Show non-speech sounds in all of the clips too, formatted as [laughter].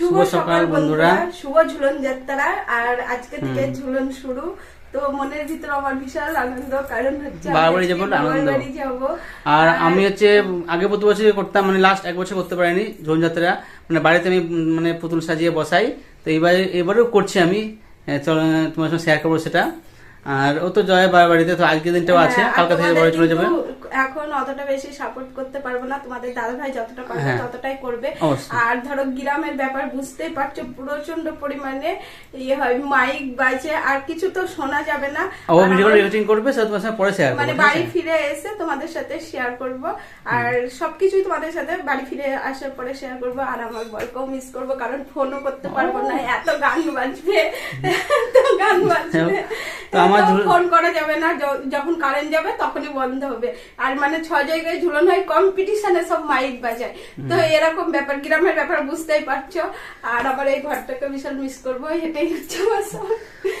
শুভ সকাল বন্ধুরা। শুভ ঝুলন যাত্রা। আর আজকে থেকে ঝুলন শুরু। তো মনের ভিতরে আমার বিশাল আনন্দ। কারণ হচ্ছে আজকে যাব, আনন্দ। আর আমি হচ্ছে আগে প্রতি বছর করতাম মানে লাস্ট এক বছর করতে পারিনি ঝোলযাত্রা মানে বাড়িতে আমি মানে পুতুল সাজিয়ে বসাই। তো এইবার এবারেও করছি আমি। চলো তোমার সঙ্গে শেয়ার করব সেটা। আর ও তো জয় বাড়িতে তো আজকের দিনটাও আছে। হ্যাঁ, কালকা থেকে বাড়ি চলে যাবে। এখন অতটা বেশি সাপোর্ট করতে পারব না। তোমাদের দাদা ভাই যতটা পারবে হ্যাঁ। ততটাই করবে। আর ধরো গ্রামের ব্যাপার বুঝতেই পারছ প্রচণ্ড পরিমাণে ইয়ে হয় মাইক বাজে আর কিছু তো শোনা যাবে না। ও ভিডিও রেকর্ডিং করবে সেটা তোমার সঙ্গে পরে শেয়ার মানে বাড়ি ফিরে এসে তোমাদের সাথে শেয়ার করব। আর সবকিছুই তোমাদের সাথে বাড়ি ফিরে আসার পরে শেয়ার করব। আর আমার বরকেও মিস করব কারণ ফোনও করতে পারব না। এত গান বাজবে এত গান বাজবে। তো আমার ফোন করা যাবে না যখন কারেন্ট যাবে তখনই বন্ধ হবে আর মানে ছ জায়গায় ঝুলন হয় কম্পিটিশনে সব মাইক বাজায় তো এরকম ব্যাপার গ্রামের ব্যাপার বুঝতেই পারছ আর আবার এই ঘরটাকে বিশাল মিস করব এটাই হচ্ছে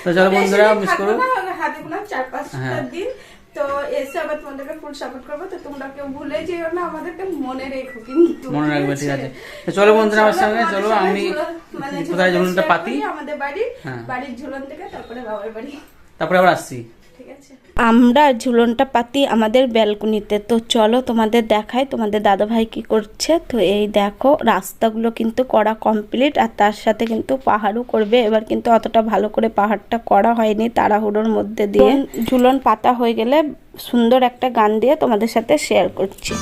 তো চলো বন্ধুরা, করো। হাতে চার পাঁচটা হ্যাঁ। দিন তো এসে আবার তোমাদেরকে ফুল সাপোর্ট করব তো তোমরা কেউ ভুলে যেও না আমাদেরকে মনে রেখো কিন্তু মনে রাখবে, ঠিক আছে। [laughs] তো চলো বন্ধুরা, আমার সঙ্গে, চলো, আমি মানে কোথায় ঝুলনটা ঝুলনটা পাতি? আমাদের বাড়ি হ্যাঁ। বাড়ির ঝুলন থেকে তারপরে বাবার বাড়ি তারপরে আবার আসছি। আমরা ঝুলনটা পাতি আমাদের ব্যালকনিতে। তো চলো তোমাদের দেখাই তোমাদের দাদা ভাই কি করছে। তো এই দেখো রাস্তাগুলো কিন্তু করা কমপ্লিট আর তার সাথে কিন্তু পাহাড়ও করবে। এবার কিন্তু অতটা ভালো করে পাহাড়টা করা হয়নি তাড়াহুড়োর মধ্যে দিয়ে। ঝুলন পাতা হয়ে গেলে সুন্দর একটা গান দিয়ে তোমাদের সাথে শেয়ার করছি।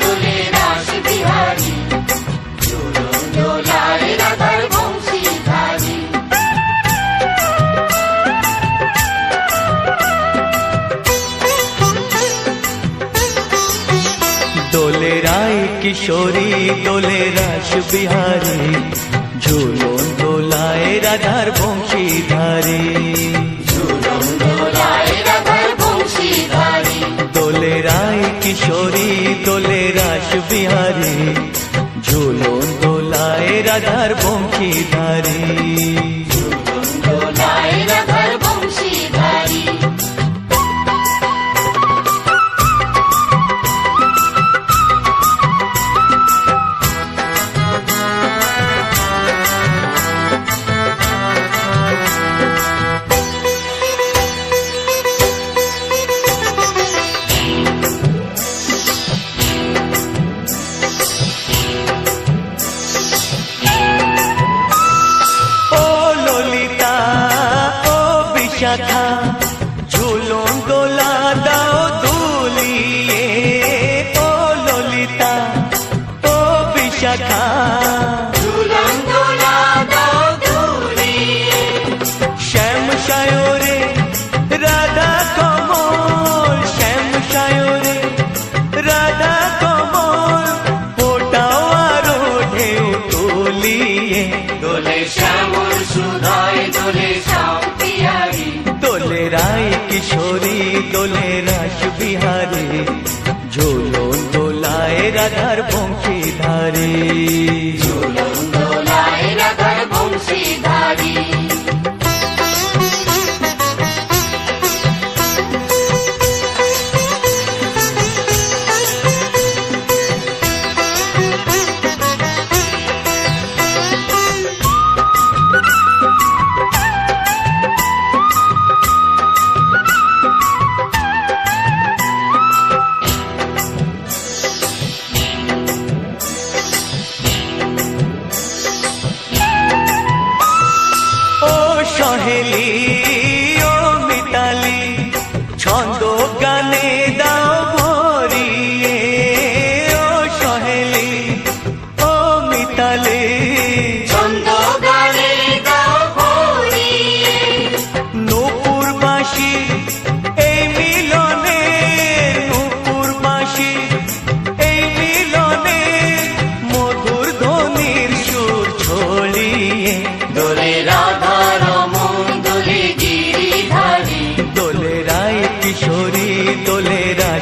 দোলে রাস বিহারী। চুলন দোলায় রাধার বংশীধারী। দোলে রায় কিশোরী, দোলে রাস বিহারী। ঝুলন দোলায় রাধার বংশীধারী। দুলিয়ে শ্যাম সায়রে রাধা কমল। শ্যাম সায়রে রাধা কমল। ফোটাও আরও ঢেউ তুলিয়ে। দোলে শ্যামল সুধায় দোলে দোলে রায় কিশোরী দোলে রাস বিহারে ঝোলন দোলায় রাধার বংশীধারে हरे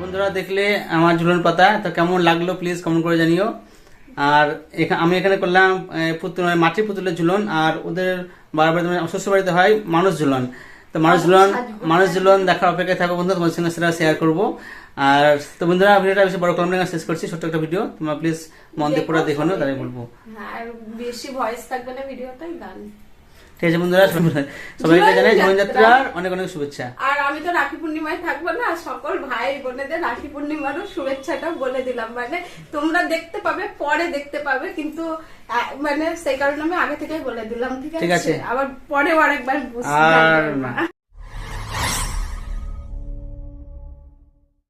বন্ধুরা দেখলে আমার ঝুলন পাতা তো কেমন লাগল প্লিজ কমেন্ট করে জানিও। আর আমি এখানে করলাম পুতুল মানে মাটির পুতুলের ঝুলন আর ওদের বারবার শ্বশুর বাড়িতে হয় মানুষ ঝুলন। তো মানুষ ঝুলন মানুষ ঝুলন দেখার অপেক্ষায় থাকো বন্ধু তোমার সঙ্গে সেটা শেয়ার করব। আর তো বন্ধুরা ভিডিওটা বেশি বড় করলাম না শেষ করছি ছোট্ট একটা ভিডিও। তোমরা প্লিজ মন দিয়ে পুরো দেখো না তাই বলব। হ্যাঁ আর বেশি ভয়েস থাকবে না ভিডিওটাই গান ঠিক আছে বন্ধুরা সবাইকে জানাই জীবনযাত্রার অনেক অনেক শুভেচ্ছা আর আমি তো রাখি পূর্ণিমায় থাকব না সকল ভাই বোনেদের রাখি পূর্ণিমারও শুভেচ্ছাটা বলে দিলাম মানে তোমরা দেখতে পাবে পরে দেখতে পাবে কিন্তু মানে সেই কারণে আমি আগে থেকেই বলে দিলাম ঠিক আছে। আবার পরেও আরেকবার বুঝতে আর।